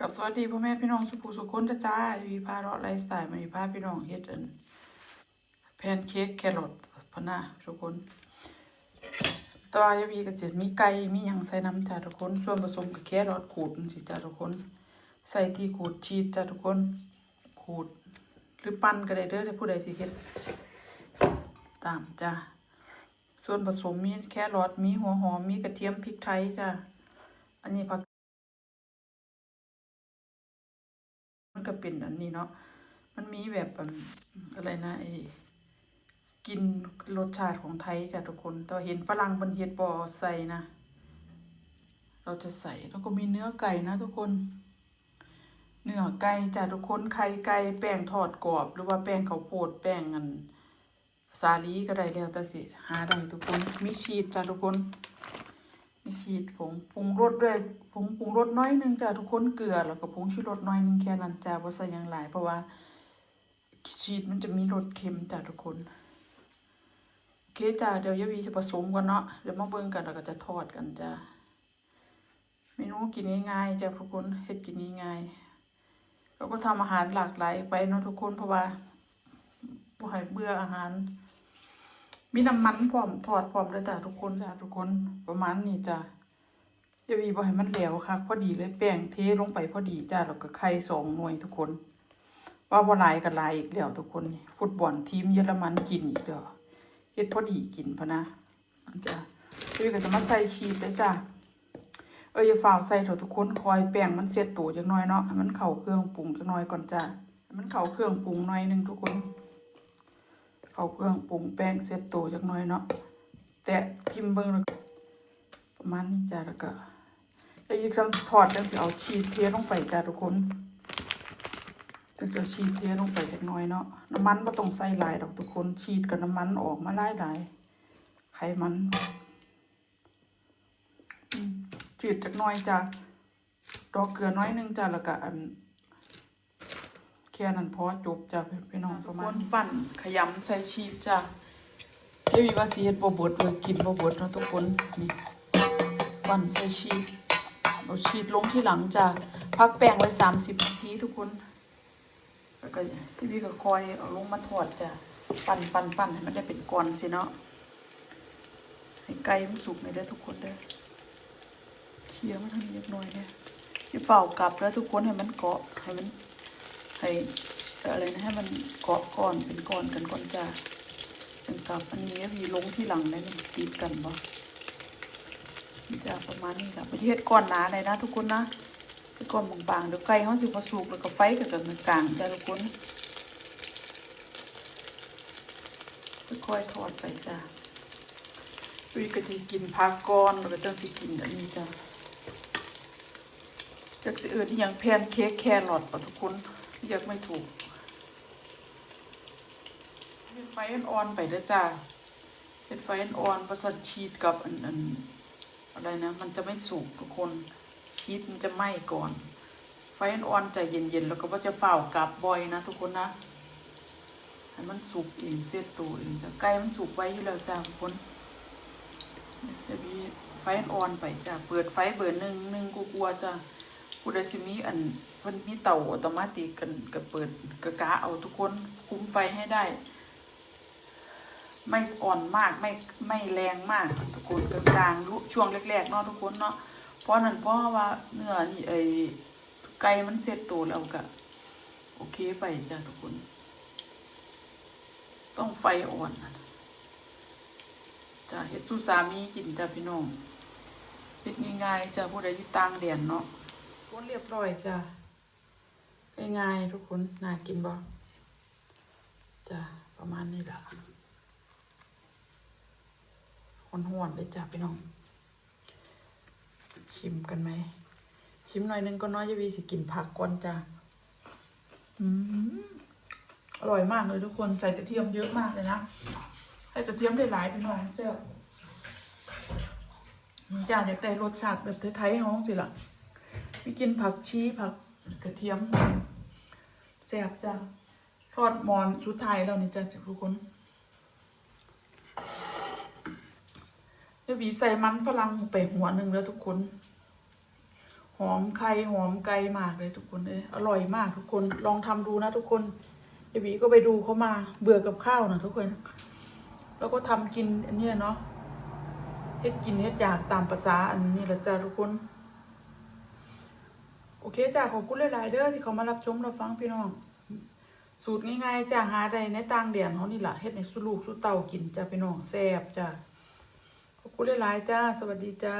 กับสวัสดีพ่อแม่พี่น้องสุภูสุคนจ้าวีพาเราะไลฟ์สไตล์มาวีพาพี่น้องเฮ็ดอันแพนเค้กแครอทพะนะทุกคนตัวอยาวีก็จะมีไก่มียังใส่น้ำจ้าทุกคนส่วนผสมกับแครอทขูดมันสิจ้าทุกคน ใส่ที่ขูดชีสจ้าทุกคนขูดหรือปั้นก็ได้เด้อถ้าผู้ใดสิเฮ็ดตามจ้าส่วนผสมมีแครอทมีหัวหอมมีกระเทียมพริกไทยจ้าอันนี้ผัก มันก็เป็นอันนี้เนาะ มันมีแบบอะไรนะไอ้กินรสชาติของไทยจ้ะทุกคนแต่ว่าเห็นฝรั่งมันเฮ็ดบ่ใส่นะ เราจะใส่แล้วก็มีเนื้อไก่นะทุกคน เนื้อไก่จ้ะทุกคน ไข่ไก่ แป้งทอดกรอบ หรือว่าแป้งข้าวโพด แป้งอันสาลีก็ได้แล้วแต่สิ หาได้ทุกคน มีชีสจ้ะทุกคน มีชีสผงปรุงรสด้วยผงปรุงรสน้อยหนึงจ้ะทุกคนเกลือแล้วก็ผงชูรสน้อยหนึงแค่นั้นจ้ะบ่ใส่ยังหลายเพราะว่าชีสมันจะมีรสเค็มจ้ะทุกคนโอเคจ้ะเดี๋ยวยาวีจะผสมกันเนาะเดี๋ยวมาเบิ่งกันแล้วก็จะทอดกันจ้ะเมนูกินง่ายๆจ้ะทุกคนเฮ็ดกินง่ายๆเราก็ทำอาหารหลากหลายไปเนาะทุกคนเพราะว่าบ่ให้เบื่ออาหาร มีน้ำมันพร้อมทอดพร้อมเลยจ้ะทุกคนจ้ะทุกคนประมาณนี้จ้ะอย่าวีบ่ให้มันเหลวค่ะพอดีเลยแป้งเทลงไปพอดีจ้ะแล้วก็ไข่สองหน่วยทุกคน ว่าบ่หลายก็หลายอีกแล้วทุกคน ฟุตบอลทีมเยอรมันกินอีกแล้วเฮ็ดพอดีกินพะนะจ้ะอย่าวีก็จะมาใส่ชีสเลยจ้ะเอ้ยอย่าฝ่าวใส่เถอะทุกคนคอยแป้งมันเสร็จตัวจักหน่อยเนาะมันเข้าเครื่องปรุงจักหน่อยก่อนจ้ะมันเข้าเครื่องปรุงหน่อยหนึงทุกคน เอาเครื่องปรุงแป้งเสร็จตัวจักหน่อยเนาะแตะทิมเบิ่งแล้วประมาณนี้จ้ะแล้วก็แล้วอีกครั้งทอดจังสิเอาชีสเทลงไปจ้ะทุกคนจังจะชีสเทลงไปจักหน่อยเนาะน้ำมันบ่ต้องใส่หลายดอกทุกคนชีสกับน้ำมันออกมาหลายหลายไขมันจืดจักหน่อยจ้ะดอกเกลือน้อยหนึงจ้ะแล้วก็อัน แค่นั้นพอจบจ้ะพี่น้องประมาณปั่นขยำใส่ชีสจ้ะเดี๋ยวมีว่าสิเฮ็ดบ่เบิดเลยกินบ่เบิดเนาะทุกคนนี่ปั่นใส่ชีสเอาชีสลงที่หลังจ้ะพักแป้งไว้30นาทีทุกคนแล้วก็พี่พี่ก็คอยเอาลงมาทอดจ้ะปั่นปั่นปั่นให้มันได้เป็นก้อนสิเนาะให้ไก่มันสุกหน่อยเด้อทุกคนเด้อเคี่ยวมันทางนี้เล็กน้อยเด้อที่เฝ้ากลับแล้วทุกคนให้มันเกาะให้มัน ให้อะไรนะให้มันเกาะก้อนเป็นก้อนกันก่อนจ้าจังกับอันนี้พี่ลงที่หลังได้มันติดกันบ่จะประมาณนี้ค่ะประเทศก้อนหนาเลยนะ ทุกคนนะเป็นก้อนบางๆเดี๋ยวไก่เขาสิพอสุกแล้วก็ไฟกับกันกลางจ้าทุกคนค่อยๆทอดไปจ้าอุ้ยก็จะกินผักก้อนแล้วก็จังสิกินอันนี้จ้าจากสิเอื่นอย่างแพนเค้กแครอทป่ะทุกคน เรียกไม่ถูกเฮ็ดไฟอ่อนไปเด้อจ้าเฮ็ดไฟอ่อนประสานชีสกับอันอันอะไรนะ มันจะไม่สุกทุกคนชีสมันจะไหม้ก่อน ไฟอ่อนใจเย็นๆแล้วก็ว่าจะเฝ่ากลับบ่อยนะ ทุกคนนะให้มันสุกเองเสียตัวเองจ้ะไก่มันสุกไว้อยู่แล้วจ้าทุกคนจะมีไฟอ่อนไปจ้าเปิดไฟเบอร์หนึ่งหนึ่งกลัวจ้า ผู้ใดสิมีอันเพิ่นมีเตาอัตโมัติกันก็เปิดกะกะเอาทุกคนคุ้มไฟให้ได้ ไม่อ่อนมากไม่ไม่แรงมากทุกคนกลางๆลุช่วงแรกๆเนาะทุกคนเนาะเพราะนั้นเพราะว่าเนื้อนี่ไอไก่มันเสร็จตัวแล้วก็โอเคไปจ้ะทุกคน ต้องไฟอ่อนจ้ะเฮ็ดสู้สามีกินจ้ะพี่น้องเฮ็ดง่ายๆจ้ะผู้ใดอยู่ต่างแดนเนาะ คนเรียบร้อยจ้ะง่ายๆทุกคนน่ากินบ่จ้ะประมาณนี้ล่ะห่อนเลยจ้ะพี่น้อง ชิมกันไหม ชิมหน่อยนึงก็น้อยจะวีสิกินผักก่อนจ้ะอืมอร่อยมากเลยทุกคนใส่กระเทียมเยอะมากเลยนะใส่กระเทียมได้หลายพี่น้องเจ้านี่จ้ะอยากได้รสชาติแบบไทยๆห้องสิล่ะ มีกินผักชีผักกระเทียมแซบจ้ะทอดมอนชุดไทยแล้วนี่จ้ะทุกคนเดี๋ยวบีใส่มันฝรั่งไปหัวหนึ่งแล้วทุกคน หอมไข่หอมไก่มากเลยทุกคนเอ้ยอร่อยมากทุกคนลองทำดูนะทุกคนเจบีก็ไปดูเขามาเบื่อกับข้าวนะทุกคน แล้วก็ทำกินอันเนี้ยเนาะเฮ็ดกินเฮ็ดอยากตามภาษาอันนี้ละจ้าทุกคน โอเคจ้าขอบคุณหลาย ๆ เด้อที่เขามารับชมรับฟังพี่น้อง สูตรง่ายๆจ้าหาได้ในต่างแดนเขานี่แหละเฮ็ดในสุลูกสุเต่ากินจ้าพี่น้องแซ่บจ้าขอบคุณหลาย ๆ จ้า สวัสดีจ้า